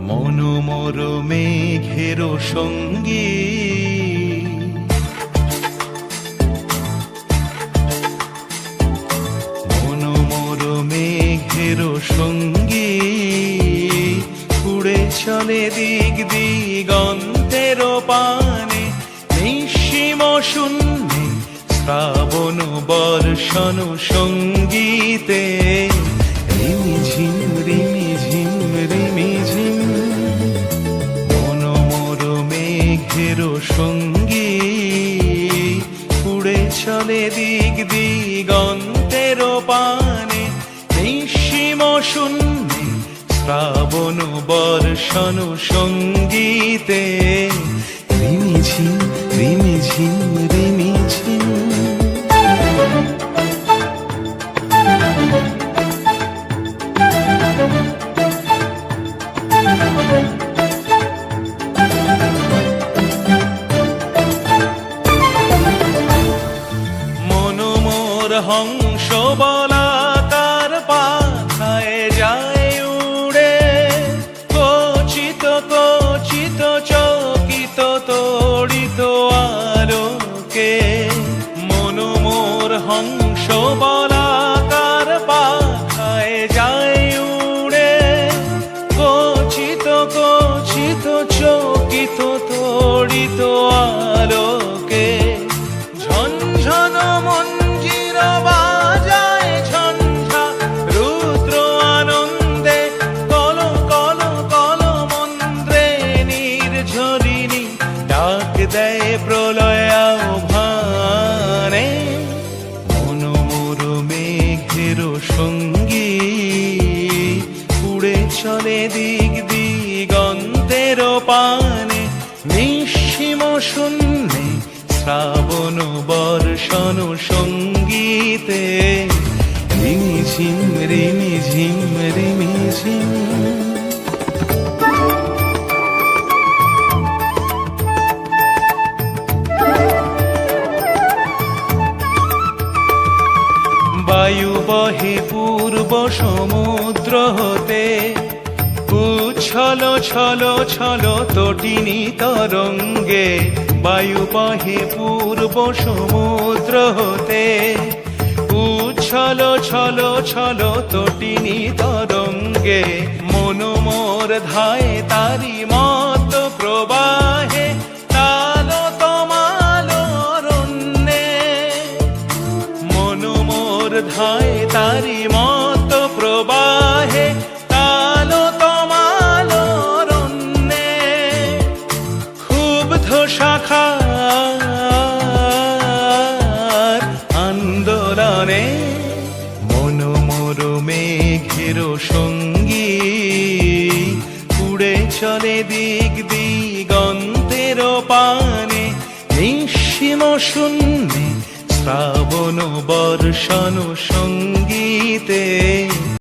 মনোমর মেঘের সঙ্গী চলে দিক দিগন্তের পানে, নিঃসীম শূন্যে শ্রাবণ বর্ষণ সঙ্গীতে সঙ্গী দিক দিগন্তের পানে, নিঃসীম শূন্যে শ্রাবণ বর্ষণ সঙ্গীতে। রিমি ঝিম রিমি ঝিম রিমি হংস বলাকার হংস বলাকার পাখায় যায় উড়ে। কচিত কচিত, চকিত তড়িত আলোকে। ঝনঝন মঞ্জির বাজায় ঝঞ্ঝা, রুদ্র আনন্দে কল কল কল মন্ত্রে নির্ঝরিণী ডাক দেয় প্রলয় নিঃসীম শূন্যে শ্রাবণ বর্ষণ সঙ্গীতে। রিমি ঝিম রিমি বায়ু বহে পূর্ব সমুদ্র হতে উচ্ছল, ছল ছল তটিনী তরঙ্গে বায়ু পাহে পূর্ব সমুদ্র হতে। উচ্ছল, ছল ছল তটিনী তরঙ্গে মনোমোর ধায় তারি মত প্রবাহে শাখার আন্দোলনে মনোমর মেঘের সঙ্গী উড়ে চলে দিক দিগন্তের পানে। নিঃসীম শূন্যে শ্রাবণ বর্ষণ সঙ্গীতে